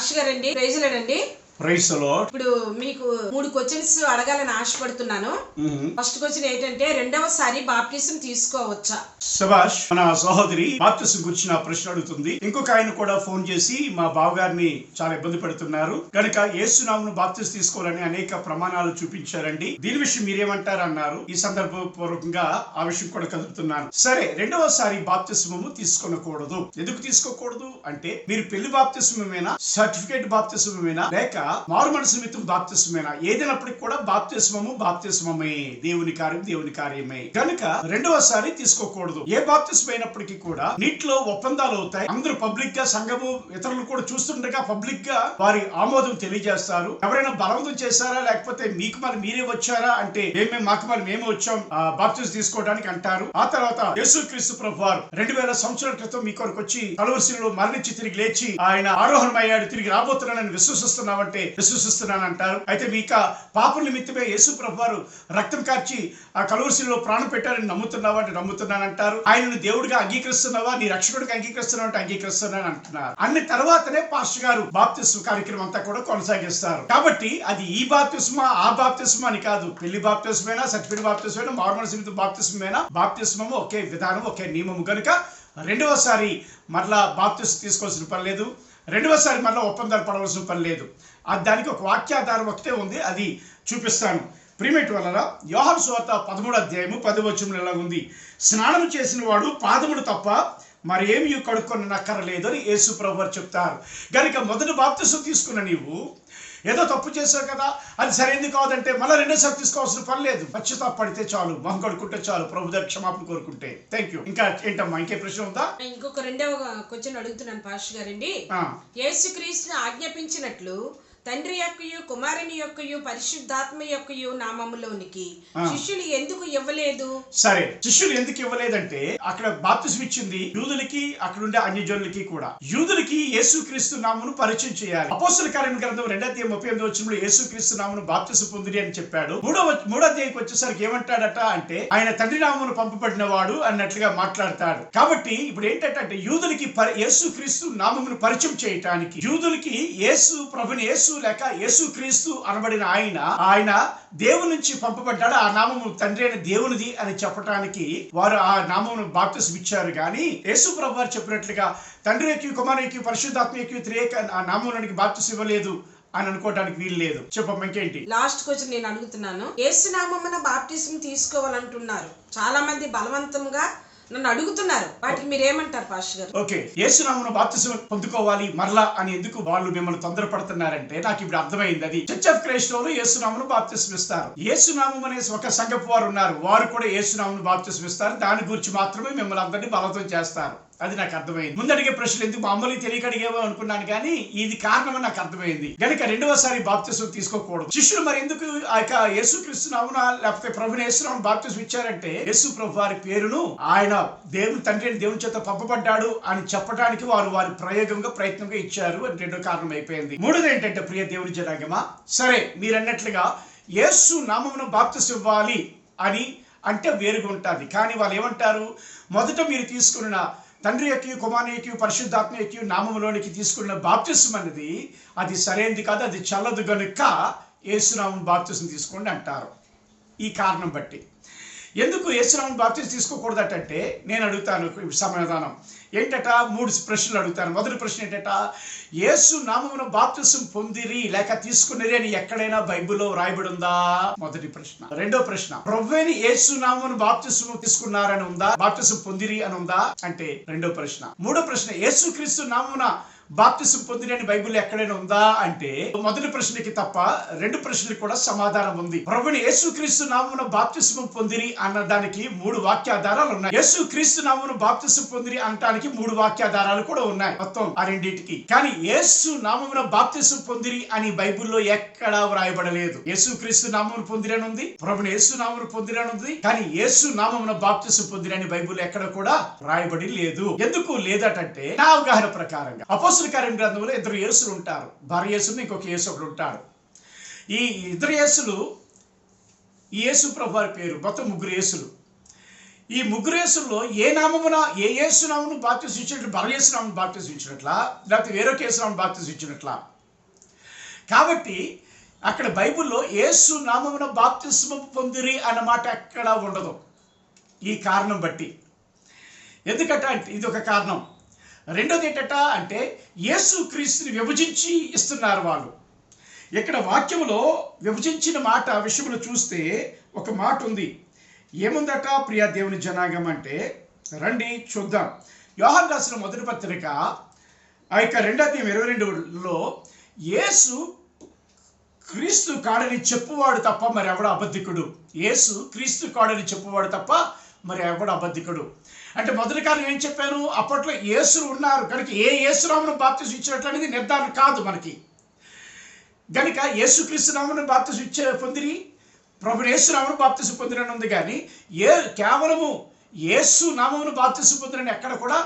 Pastor గారండి ప్రైజ్లేనండి ఇప్పుడు మీకు మూడు క్వశ్చన్స్ అడగాలని ఆశపడుతున్నాను. ఫస్ట్ క్వశ్చన్ ఏంటంటే రెండవసారి బాప్టిజం తీసుకోవచ్చా? శభాష్ మన సహోదరి గురించి నా ప్రశ్న అడుగుతుంది. ఇంకొక ఆయన కూడా ఫోన్ చేసి మా బావగారిని చాలా ఇబ్బంది పెడుతున్నారు. కనుక యేసునామును బాప్తిస్ తీసుకోవాలని అనేక ప్రమాణాలు చూపించారండి. దీని విషయం మీరేమంటారు అన్నారు ఈ సందర్భపూర్వకంగా ఆ విషయం కూడా కదుపుతున్నాను. సరే రెండవసారి బాప్తిస్మము తీసుకొనకూడదు. ఎందుకు తీసుకోకూడదు? అంటే మీరు పెళ్ళి బాప్తిస్మమేనా సర్టిఫికేట్ బాప్తిస్మమేనా లేక మారు మనసు నిమిత్తం బాప్తిస్మేనా? ఏదైనప్పటికి కూడా బాప్తిస్మము బాప్తిస్మమే. దేవుని కార్యం దేవుని కార్యమే. కనుక రెండవసారి తీసుకోకూడదు. ఏ బాప్తిస్మ అయినప్పటికీ కూడా నీటిలో ఒప్పందాలు అవుతాయి. అందరూ పబ్లిక్గా సంఘము ఇతరులు కూడా చూస్తుండగా పబ్లిక్గా వారి ఆమోదం తెలియజేస్తారు. ఎవరైనా బలవంతం చేశారా? లేకపోతే మీకు మరి మీరే వచ్చారా? అంటే మేమే మాకు మరి మేమే వచ్చాం. బాప్తిస్ తీసుకోవడానికి అంటారు. ఆ తర్వాత యేసుక్రీస్తు ప్రభు వారు రెండు వేల సంవత్సరాల క్రితం మీ కొరకు వచ్చి కలవరిశిలో మరణించి తిరిగి లేచి ఆయన ఆరోహణమయ్యాడు. తిరిగి రాబోతున్నానని విశ్వసిస్తున్నామంటే విశ్వసిస్తున్నాను అంటారు. అయితే మీక పాపం నిమిత్తమే యేసు ప్రభు వారు రక్తం కార్చి ఆ కలవరిశిలో ప్రాణం పెట్టారని నమ్ముతున్నావా అంటే నమ్ముతున్నాను అంటారు. ఆయనను దేవుడిగా అంగీకరిస్తున్నావా? నీ రక్షకుడిగా అంగీకరిస్తున్నావు అంటే అంగీకరిస్తున్నాను అంటున్నారు. అన్ని తర్వాతనే పాస్టర్ గారు బాప్తిస్మ కార్యక్రమం అంతా కూడా కొనసాగిస్తారు. కాబట్టి అది ఈ బాప్తిస్మా ఆ బాప్తిస్మా అని కాదు. పెళ్ళి బాప్తిస్మైనా సర్టిఫికేట్ బాప్తిస్మైనా మార్మల్ సిమిత బాప్తిస్మైనా? బాప్తిస్మము ఒకే విధానం ఒకే నియమము. కనుక రెండవసారి మరలా బాప్తిస్ తీసుకోవాల్సిన పని లేదు. రెండవసారి మరలా ఒప్పందాలు పడవలసిన పని లేదు. దానికి ఒక వాక్యాధారం ఒకటే ఉంది అది చూపిస్తాను. ప్రిమేట్ వలన యోహన్ సువార్త పదమూడు అధ్యాయము పది వచనం ఎలా ఉంది? స్నానం చేసిన వాడు పాదముడు తప్ప మరి ఏమి కడుక్కొని నక్కరలేదు అని యేసు ప్రభు చెప్తారు. కనుక మొదటి బాప్తిసం తీసుకున్న నీవు ఏదో తప్పు చేసావు కదా అది సరైనది కాదంటే మళ్ళీ రెండోసారి తీసుకోవాల్సిన పని లేదు. పశ్చాత్తాప పడితే చాలు మొహం కడుక్కుంటే చాలు ప్రభు దగ్గర క్షమాపణ కోరుకుంటే. థ్యాంక్ యూ ఇంకా ఏంటమ్మా ఇంకే ప్రశ్న ఉందా? ఇంకొక రెండవ క్వశ్చన్ అడుగుతున్నాను పాస్టర్ గారండి. యేసుక్రీస్తుని ఆజ్ఞాపించినట్లు తండ్రి యొక్కయు కుమారుని యొక్కయు పరిశుద్ధాత్మ యొక్కయు నామములోనికి. శిష్యులు ఎందుకు ఇవ్వలేదు? సరే శిష్యులు ఎందుకు ఇవ్వలేదంటే అక్కడ బాప్తిసం ఇచ్చింది యూదులకి అక్కడ ఉండే అన్యజనులకి కూడా. యూదులకి యేసుక్రీస్తు నామను పరిచయం చేయాలి. అపోస్తుల కార్యం గ్రంథం రెండో అధ్యాయం ముప్పై ఎనిమిది వచ్చినప్పుడు యేసుక్రీస్తు నామను బాప్తిసం పొందిరి అని చెప్పాడు. మూడో మూడో అధ్యాయంకి వచ్చేసరికి ఏమంటాడట అంటే ఆయన తండ్రి నామమును పంపబడిన వాడు అన్నట్లుగా మాట్లాడతాడు. కాబట్టి ఇప్పుడు ఏంటంటే అంటే యూదులకి యేసుక్రీస్తు నామమును పరిచయం చేయటానికి యూదులకి యేసు ప్రభుని యేసు లేక యేసు క్రీస్తు అనబడిన ఆయన ఆయన దేవుని నుంచి పంపబడ్డాడు. ఆ నామము తండ్రి అయిన దేవునిది అని చెప్పడానికి వారు ఆ నామమును బాప్తిసం ఇచ్చారు. కానీ యేసు ప్రభు వారు చెప్పినట్లుగా తండ్రి యొక్క కుమారు యొక్క పరిశుద్ధాత్మ యొక్క త్రియేక ఆ నామంలోనికి బాప్తిసం ఇవ్వలేదు అని అనుకోవడానికి వీలు లేదు. చెప్పమ్మ ఇంకేంటి? లాస్ట్ క్వశ్చన్ నేను అడుగుతున్నాను. యేసునామమున బాప్టిజం తీసుకోవాలంటున్నారు. చాలా మంది బలవంతంగా నన్ను అడుగుతున్నారు. వాటికి మీరు ఏమంటారు పాస్టర్ గారు? ఓకే. యేసునామను బాప్తిసం పొందుకోవాలి మరలా అని ఎందుకు వాళ్ళు మిమ్మల్ని తొందరపడుతున్నారంటే నాకు ఇప్పుడు అర్థమైంది అది. చర్చ్ ఆఫ్ క్రైస్ట్ వాళ్ళు యేసునామను బాప్తిసం ఇస్తారు. యేసునామం అనే ఒక సంఘపు వారు ఉన్నారు. వారు కూడా యేసునామను బాప్తిసం ఇస్తారు. దాని గురించి మాత్రమే మిమ్మల్ని అందరినీ బలవంతం చేస్తారు. అది నాకు అర్థమైంది. ముందడిగే ప్రశ్నలు ఎందుకు మామూలు తెలియక అడిగేవో అనుకున్నాను కానీ ఇది కారణమని నాకు అర్థమైంది. కనుక రెండవసారి బాప్తిసం తీసుకోకూడదు. శిష్యులు మరి ఎందుకు ఆ యొక్క యేసుక్రీస్తు నామున లేకపోతే ప్రభుని యేసునామను బాప్తిసం ఇచ్చారంటే యేసు ప్రభు వారి పేరును ఆయన దేవుని తండ్రి దేవుని చేత పంపబడ్డాడు అని చెప్పడానికి వారు వారి ప్రయోగంగా ప్రయత్నంగా ఇచ్చారు అని రెండో కారణం అయిపోయింది. మూడోది ఏంటంటే ప్రియ దేవుని జనాగమా? సరే మీరు అన్నట్లుగా యేసు నామమును బాప్తిసం ఇవ్వాలి అని అంటే వేరుగా ఉంటుంది. కానీ వాళ్ళు ఏమంటారు? మొదట మీరు తీసుకున్న తండ్రి యొక్క కుమారుని యొక్క పరిశుద్ధాత్మ యొక్క నామంలోనికి తీసుకున్న బాప్తిసం అనేది అది సరైనది కాదు అది చల్లదు గనుక యేసునామం బాప్తిసం తీసుకోండి అంటారు. ఈ కారణం బట్టి. ఎందుకు యేసునామం బాప్తిసం తీసుకోకూడదటంటే నేను అడుగుతాను సమాధానం. ఏంటట? మూడు ప్రశ్నలు అడుగుతాను. మొదటి ప్రశ్న ఏంటట? యేసు నామమున బాప్తిసం పొందిరి లేక తీసుకున్నది అని ఎక్కడైనా బైబిల్లో వ్రాయబడి ఉందా మొదటి ప్రశ్న. రెండో ప్రశ్న. ప్రభుని యేసు నామమును బాప్తిసం తీసుకున్నారని ఉందా? బాప్తిసం పొందిరి అని ఉందా? అంటే రెండో ప్రశ్న. మూడో ప్రశ్న. యేసు క్రీస్తు నామమున బాప్తిసం పొందినని బైబిల్ ఎక్కడైనా ఉందా అంటే మొదటి ప్రశ్నకి తప్ప రెండు ప్రశ్నలకు కూడా సమాధానం ఉంది. ప్రభుని యేసుక్రీస్తు నామమున బాప్తిసం పొందిరి అన్న దానికి మూడు వాక్యాధారాలు ఉన్నాయి. యేసుక్రీస్తు నామమున బాప్తిసం పొందిరి అనటానికి మూడు వాక్యాధారాలు కూడా ఉన్నాయి మొత్తం ఆ రెండింటికి కానీ యేసు నామమున బాప్తిసం పొందిరి అని బైబిల్లో ఎక్కడా వ్రాయబడలేదు. యేసుక్రీస్తు నామమును పొందిరని ఉంది ప్రభుని యేసు నామమును పొందిరని ఉంది కానీ యేసు నామమున బాప్తిసం పొందిరని బైబిల్ ఎక్కడ కూడా రాయబడి లేదు. ఎందుకు లేదటంటే నా అవగాహన ప్రకారంగా. అపోసుల కార్యం గ్రంథంలో ఇద్దరు యేసులు ఉంటారు. భార్య యేసులు ఇంకొక యేసు ఒకడు ఉంటాడు. ఈ ఇద్దరు యేసులు యేసు ప్రభు వారి పేరు మొత్తం ముగ్గురు యేసులు. ఈ ముగ్గురు యేసుల్లో ఏ నామమున ఏ యేసు నామను బాప్తిసం ఇచ్చినట్లు బలయేసు నామను బాప్తిసం ఇచ్చినట్లా లేకపోతే వేరొక యేసునామును ఇచ్చినట్లా కాబట్టి అక్కడ బైబిల్లో యేసు నామమున బాప్తిస్మ పొందిరి అన్న మాట ఎక్కడా ఉండదు. ఈ కారణం బట్టి. ఎందుకంటే ఇది ఒక కారణం. రెండోది ఏంటట అంటే యేసు క్రీస్తుని విభజించి ఇస్తున్నారు వాళ్ళు. ఇక్కడ వాక్యంలో విభజించిన మాట విషయంలో చూస్తే ఒక మాట ఉంది. ఏముందట ప్రియా దేవుని జనాంగం అంటే? రండి చూద్దాం. యోహన్ రాసిన మొదటి పత్రిక ఆ యొక్క రెండో దేవం ఇరవై రెండులో యేసు క్రీస్తు కాడని చెప్పువాడు తప్ప మరి ఎవడ అబద్ధికుడు? యేసు క్రీస్తు కాడని చెప్పువాడు తప్ప మరి ఎవడ అబద్ధికుడు? అంటే మొదటి కాలం ఏం చెప్పాను? అప్పట్లో యేసులు ఉన్నారు. కనుక ఏ యేసురామును బాప్తిస్ ఇచ్చినట్లు అనేది నిర్ధారణ కాదు మనకి. గనుక యేసుక్రీస్తు నామను బాప్తిసం ఇచ్చే పొందిరి ప్రభు యేసురామును బాప్తిస్ బాప్తిసం పొందిరని ఉంది కానీ ఏ కేవలము యేసు నామమును బాప్తిస్ పొందిరని ఎక్కడ కూడా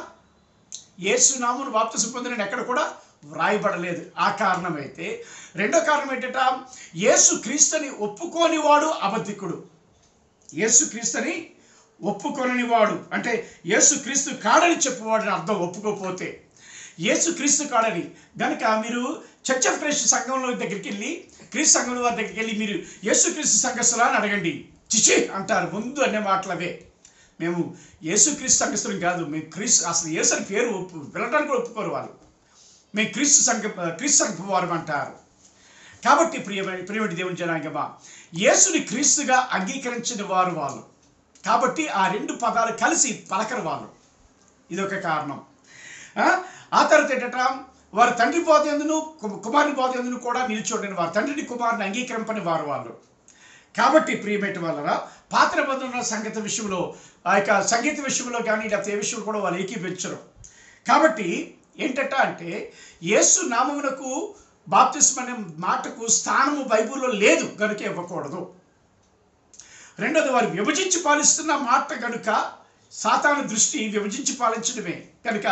యేసు నామమును బాప్తిస్ పొందిరని ఎక్కడ కూడా వ్రాయబడలేదు. ఆ కారణమైతే రెండో కారణం ఏంటంట? యేసు క్రీస్తుని ఒప్పుకోని వాడు అబద్ధికుడు. యేసు క్రీస్తుని ఒప్పుకొనని వాడు అంటే యేసుక్రీస్తు కాడని చెప్పువాడని అర్థం ఒప్పుకోపోతే యేసుక్రీస్తు కాడని. గనుక మీరు చర్చ్ ఆఫ్ క్రైస్ట్ సంఘంలో దగ్గరికి వెళ్ళి క్రీస్తు సంఘం వారి దగ్గరికి వెళ్ళి మీరు యేసుక్రీస్తు సంఘస్థులా అని అడగండి. చిచి అంటారు. ముందు అనే మాటలవే. మేము యేసుక్రీస్తు సంఘస్థులం కాదు. మేము క్రీస్తు అసలు యేసు అని పేరు ఒప్పు వెళ్ళడానికి కూడా ఒప్పుకోరు వాళ్ళు. మేము క్రీస్తు సంఘ క్రీస్తు సంఘం వారు అంటారు. కాబట్టి ప్రియ ప్రియమటి దేవుని జనాంగమా యేసుని క్రీస్తుగా అంగీకరించిన వారు వాళ్ళు. కాబట్టి ఆ రెండు పదాలు కలిసి పలకరు వాళ్ళు. ఇదొక కారణం. ఆ? తర్వాత ఏంటంట? వారి తండ్రి బోధ ఎందును కు- కుమారుని పోతేందును కూడా నిల్చోండిన వారు. తండ్రిని కుమారుని అంగీకరింపని వారు వాళ్ళు. కాబట్టి ప్రియమైన వాళ్ళరా పాత్ర బంధువుల సంగీత విషయంలో ఆ యొక్క సంగీత విషయంలో కానీ లేకపోతే ఏ విషయంలో కూడా వాళ్ళు ఏకీపించరు కాబట్టి ఏంటట అంటే యేసు నామమునకు బాప్తిస్మ అనే మాటకు స్థానము బైబిల్లో లేదు కనుక ఇవ్వకూడదు. రెండోది వారు విభజించి పాలిస్తున్న మాట కనుక సాతాను దృష్టి విభజించి పాలించడమే. కనుక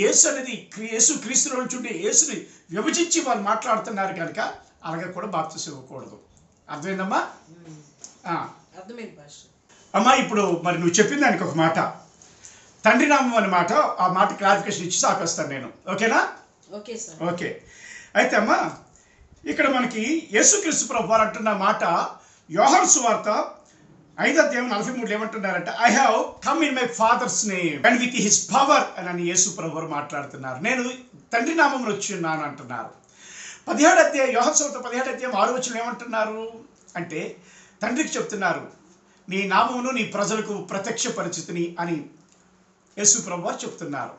యేసు అనేది యేసు క్రీస్తులో నుంచి ఉండే యేసుని విభజించి వాళ్ళు మాట్లాడుతున్నారు కనుక అలాగే కూడా బాప్తిసం ఇవ్వకూడదు. అర్థమైందమ్మా? అమ్మా ఇప్పుడు మరి నువ్వు చెప్పిన దానికి ఒక మాట. తండ్రి నామం అనే మాట ఆ మాట క్లారిఫికేషన్ ఇచ్చి సాపేస్తాను నేను. ఓకేనా? Okay sir. ఓకే. అయితే అమ్మా ఇక్కడ మనకి యేసుక్రీస్తు ప్రభు అంటున్న మాట యోహాను సువార్త ఐదో అధ్యాయం నలభై మూడు ఏమంటున్నారంటే I have come in my father's name and with his power అని యేసు ప్రభు మాట్లాడుతున్నారు. నేను తండ్రి నామంలో వచ్చి ఉన్నాను అంటున్నారు. పదిహేడు అధ్యాయం యోహత్సవత పదిహేడు అధ్యాయం ఆరు వచ్చిన ఏమంటున్నారు? అంటే తండ్రికి చెప్తున్నారు నీ నామమును నీ ప్రజలకు ప్రత్యక్ష పరిచితిని అని యేసు ప్రభు చెప్తున్నారు.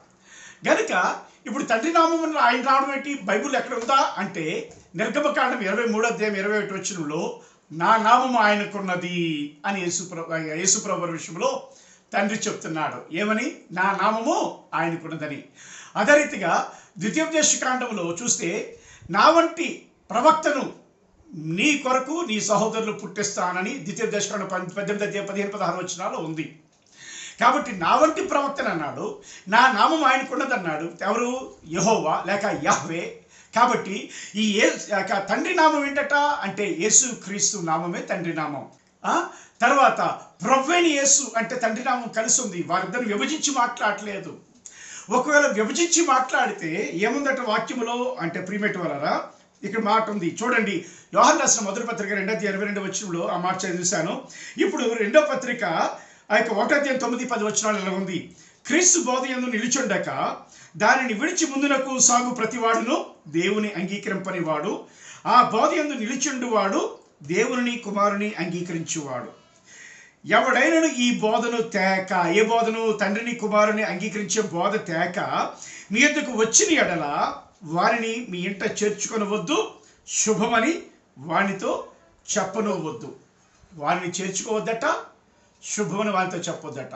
గనుక ఇప్పుడు తండ్రి నామమున ఆయన రావడం ఏంటి? బైబిల్ ఎక్కడ ఉందా? అంటే నిర్గమకాండం ఇరవై మూడు అధ్యాయం ఇరవై ఒకటి వచ్చినలో నా నామము ఆయనకున్నది అని యేసుప్రభు యేసుప్రభు విషయంలో తండ్రి చెప్తున్నాడు. ఏమని? నా నామము ఆయనకున్నదని. అదే రీతిగా ద్వితీయోపదేశ కాండంలో చూస్తే నా వంటి ప్రవక్తను నీ కొరకు నీ సహోదరులు పుట్టిస్తానని ద్వితీయోపదేశ కాండం పద్దెనిమిది పదిహేను పదహారు వచ్చినాలో ఉంది. కాబట్టి నా వంటి ప్రవక్తను అన్నాడు నా నామం ఆయనకున్నది అన్నాడు ఎవరు? యహోవా లేక యహ్వే కాబట్టి ఈ ఏ యొక్క తండ్రి నామం ఏంటట? అంటే యేసు క్రీస్తు నామమే తండ్రి నామం. తర్వాత ప్రవ్వేని యేసు అంటే తండ్రి నామం కలిసి ఉంది వారిద్దరు విభజించి మాట్లాడలేదు. ఒకవేళ విభజించి మాట్లాడితే ఏముందట వాక్యములో? అంటే ప్రీమెట్ వలరా ఇక్కడ మాట ఉంది. చూడండి యోహన్ రాసిన మొదటి పత్రిక రెండో ఇరవై రెండు వచ్చినప్పుడు ఆ మాట చదివిస్తాను ఇప్పుడు రెండో పత్రిక ఆ యొక్క ఒకటో తొమ్మిది పది వచ్చినాలు ఉంది. క్రీస్తు బోధ ఎందు నిలుచుండక దానిని విడిచి ముందునకు సాగు ప్రతివాడును దేవుని అంగీకరింపని వాడు ఆ బోధ ఎందు నిలుచుండువాడు దేవుని కుమారుని అంగీకరించువాడు. ఎవడైనను ఈ బోధను తేక ఏ బోధను తండ్రిని కుమారుని అంగీకరించే బోధ తేక మీ యొద్దకు వచ్చిన ఎడల వారిని మీ ఇంట చేర్చుకొనవద్దు శుభమని వానితో చెప్పనవద్దు. వారిని చేర్చుకోవద్దట శుభమని వారితో చెప్పొద్దట.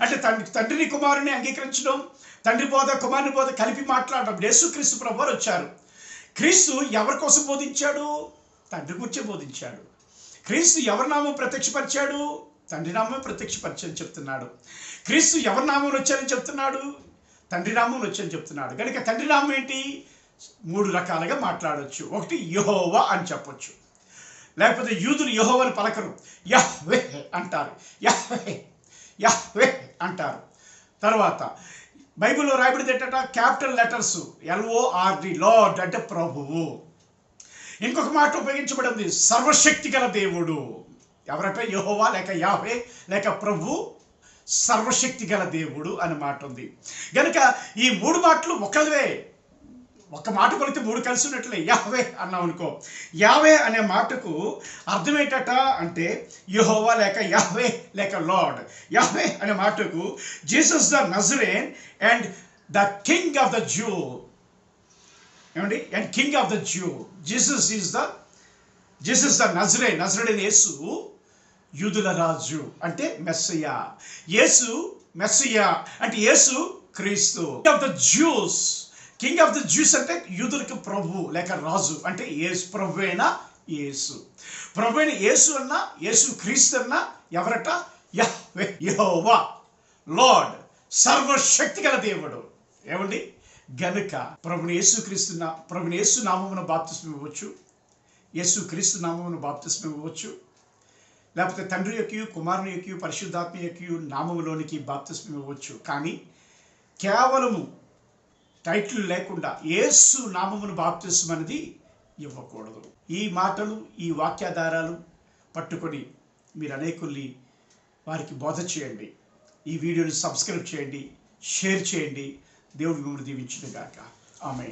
అంటే తండ్రి తండ్రిని కుమారుని అంగీకరించడం తండ్రి బోధ కుమారుని బోధ కలిపి మాట్లాడడం. యేసుక్రీస్తు ప్రభు వారు వచ్చారు. క్రీస్తు ఎవరి కోసం బోధించాడు? తండ్రి గురించి బోధించాడు. క్రీస్తు ఎవరి నామం ప్రత్యక్షపరిచాడు? తండ్రి నామం ప్రత్యక్షపరిచని చెప్తున్నాడు. క్రీస్తు ఎవరి నామం వచ్చారని చెప్తున్నాడు? తండ్రి నామం వచ్చని చెప్తున్నాడు. కనుక తండ్రి నామం ఏంటి? మూడు రకాలుగా మాట్లాడవచ్చు ఒకటి యహోవా అని చెప్పొచ్చు. లేకపోతే యూదులు యహోవని పలకరు. యహ్వే అంటారు. యహ్వే యహ్వే అంటారు. తర్వాత బైబిల్లో రాయబడింది ఏంటంట క్యాపిటల్ లెటర్స్ ఎల్ఓఆర్డి లార్డ్ అంటే ప్రభువు. ఇంకొక మాట ఉపయోగించబడింది సర్వశక్తి గల దేవుడు. ఎవరట యహోవా లేక యాహే లేక ప్రభు సర్వశక్తి గల దేవుడు అని మాట ఉంది. గనుక ఈ మూడు మాటలు ఒకవే ఒక మాట కొలితే మూడు కలిసి ఉన్నట్లే. యావే అన్నాం అనుకో. యావే అనే మాటకు అర్థం ఏంటట అంటే యహోవా లేక యావే లేక లార్డ్. యావే అనే మాటకు Jesus the Nazarene and the king of the Jew ఏమండి? And king of the Jew Jesus is the Jesus the Nazare Nazarene Yesu యూదుల రాజు. అంటే మెస్సయ్య. యేసు మెస్సయ్య. అంటే Yesu Kreestu. Of the Jews king of the Jews అంటే యూదులకు ప్రభు లేక రాజు అంటే ఏసు ప్రభు అయినా యేసు. ప్రభు అయిన యేసు అన్నా యేసు క్రీస్తు అన్నా ఎవరట? యహోవా లార్డ్ సర్వశక్తి గల దేవుడు. ఏమండి? గనుక ప్రభుని యేసు క్రీస్తున్న ప్రభుని యేసు నామమున బాప్తిస్మ ఇవ్వచ్చు యేసు క్రీస్తు నామమును బాప్తిస్మ ఇవ్వచ్చు లేకపోతే తండ్రి యొక్క కుమారుని యొక్క పరిశుద్ధాత్మ యొక్క నామములోనికి బాప్తిస్మ ఇవ్వచ్చు కానీ కేవలము టైటిల్ లేకుండా ఏసు నామమును బాప్తిస్మ అనేది ఇవ్వకూడదు. ఈ మాటలు ఈ వాక్యాధారాలు పట్టుకొని మీరు అనేకుల్ని వారికి బోధ చేయండి. ఈ వీడియోని సబ్స్క్రైబ్ చేయండి షేర్ చేయండి. దేవుడు మిమ్మల్ని దీవించిన గాక. ఆమె